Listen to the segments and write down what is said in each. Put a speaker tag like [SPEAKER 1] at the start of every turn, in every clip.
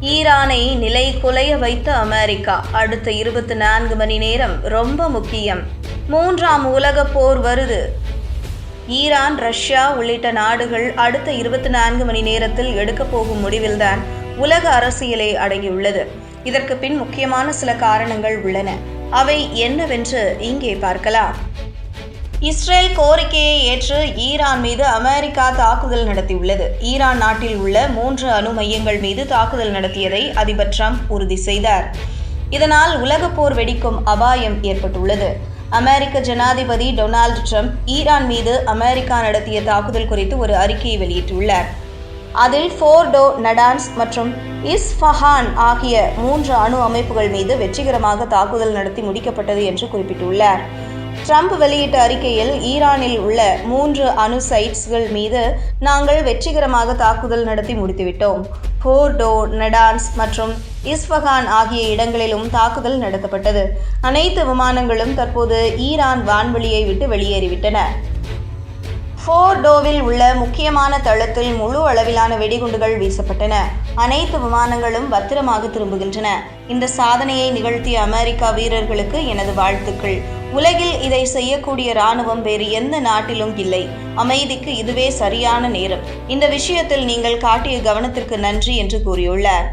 [SPEAKER 1] ஈரானை நிலை குலைய வைத்த அமெரிக்கா. அடுத்த இருபத்தி நான்கு மணி நேரம் ரொம்ப முக்கியம். மூன்றாம் உலகப் போர் வருது. ஈரான் ரஷ்யா உள்ளிட்ட நாடுகள் அடுத்த இருபத்தி நான்கு மணி நேரத்தில் எடுக்கப் போகும் முடிவில்தான் உலக அரசியலே அடங்கியுள்ளது. இதற்கு பின் முக்கியமான சில காரணங்கள் உள்ளன. அவை என்னவென்று இங்கே பார்க்கலாம். இஸ்ரேல் கோரிக்கையை ஏற்று ஈரான் மீது அமெரிக்கா தாக்குதல் நடத்தியுள்ளது. ஈரான் நாட்டில் உள்ள மூன்று அணு மையங்கள் மீது தாக்குதல் நடத்தியதை அதிபர் ட்ரம்ப் உறுதி செய்தார். இதனால் உலகப்போர் வெடிக்கும் அபாயம் ஏற்பட்டுள்ளது. அமெரிக்க ஜனாதிபதி டொனால்டு ட்ரம்ப் ஈரான் மீது அமெரிக்கா நடத்திய தாக்குதல் குறித்து ஒரு அறிக்கையை வெளியிட்டுள்ளார். அதில் ஃபோர்டோ நடான்ஸ் மற்றும் இஸ்ஃபஹான் ஆகிய மூன்று அணு அமைப்புகள் மீது வெற்றிகரமாக தாக்குதல் நடத்தி முடிக்கப்பட்டது என்று குறிப்பிட்டுள்ளார். ட்ரம்ப் வெளியிட்ட அறிக்கையில் ஈரானில் உள்ள மூன்று அணு சைட்ஸ்கள் மீது நாங்கள் வெற்றிகரமாக தாக்குதல் நடத்தி முடித்துவிட்டோம். போர்டோ நெடான்ஸ் மற்றும் இஸ்ஃபகான் ஆகிய இடங்களிலும் தாக்குதல் நடத்தப்பட்டது. அனைத்து விமானங்களும் தற்போது ஈரான் வான்வெளியை விட்டு வெளியேறிவிட்டன. ஃபோர்டோவில் உள்ள முக்கியமான தளத்தில் முழு அளவிலான வெடிகுண்டுகள் வீசப்பட்டன. அனைத்து விமானங்களும் பத்திரமாக திரும்புகின்றன. இந்த சாதனையை நிகழ்த்திய அமெரிக்கா வீரர்களுக்கு எனது வாழ்த்துக்கள். உலகில் இதை செய்யக்கூடிய ராணுவம் வேறு எந்த நாட்டிலும் இல்லை. அமைதிக்கு இதுவே சரியான நேரம். இந்த விஷயத்தில் நீங்கள் காட்டிய கவனத்திற்கு நன்றி என்று கூறியுள்ளார்.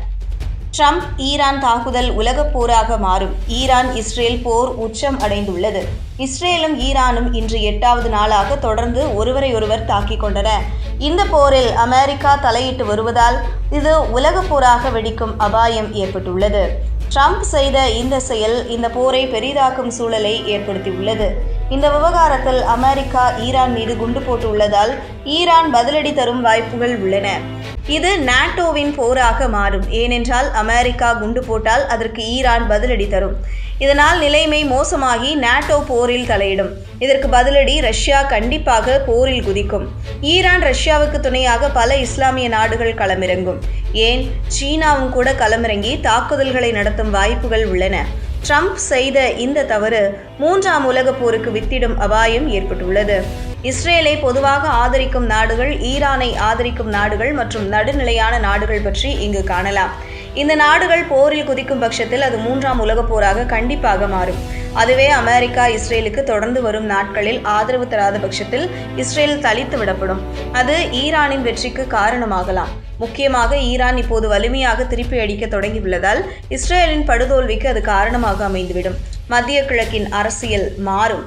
[SPEAKER 1] ட்ரம்ப் ஈரான் தாக்குதல் உலகப் போராக மாறும். ஈரான் இஸ்ரேல் போர் உச்சம் அடைந்துள்ளது. இஸ்ரேலும் ஈரானும் இன்று எட்டாவது நாளாக தொடர்ந்து ஒருவரையொருவர் தாக்கிக் கொண்டன. இந்த போரில் அமெரிக்கா தலையிட்டு வருவதால் இது உலகப் போராக வெடிக்கும் அபாயம் ஏற்பட்டுள்ளது. ட்ரம்ப் செய்த இந்த செயல் இந்த போரை பெரிதாக்கும் சூழலை ஏற்படுத்தியுள்ளது. இந்த விவகாரத்தில் அமெரிக்கா ஈரான் மீது குண்டு போட்டுள்ளதால் ஈரான் பதிலடி தரும் வாய்ப்புகள் உள்ளன. இது நாட்டோவின் போராக மாறும். ஏனென்றால் அமெரிக்கா குண்டு போட்டால் அதற்கு ஈரான் பதிலடி தரும். இதனால் நிலைமை மோசமாகி நாட்டோ போரில் தலையிடும். இதற்கு பதிலடி ரஷ்யா கண்டிப்பாக போரில் குதிக்கும். ஈரான் ரஷ்யாவுக்கு துணையாக பல இஸ்லாமிய நாடுகள் களமிறங்கும். ஏன்? சீனாவும் கூட களமிறங்கி தாக்குதல்களை நடத்தும் வாய்ப்புகள் உள்ளன. ட்ரம்ப் செய்த இந்த தவறு மூன்றாம் உலகப் போருக்கு வித்திடும் அபாயம் ஏற்பட்டுள்ளது. இஸ்ரேலை பொதுவாக ஆதரிக்கும் நாடுகள் ஈரானை ஆதரிக்கும் நாடுகள் மற்றும் நடுநிலையான நாடுகள் பற்றி இங்கு காணலாம். இந்த நாடுகள் போரில் குதிக்கும் பட்சத்தில் அது மூன்றாம் உலகப் போராக கண்டிப்பாக மாறும். அதுவே அமெரிக்கா இஸ்ரேலுக்கு தொடர்ந்து வரும் நாட்களில் ஆதரவு தராத பட்சத்தில் இஸ்ரேல் தளித்து விடப்படும். அது ஈரானின் வெற்றிக்கு காரணமாகலாம். முக்கியமாக ஈரான் இப்போது வலிமையாக திருப்பி அடிக்க தொடங்கியுள்ளதால் இஸ்ரேலின் படுதோல்விக்கு அது காரணமாக அமைந்துவிடும். மத்திய கிழக்கின் அரசியல் மாறும்.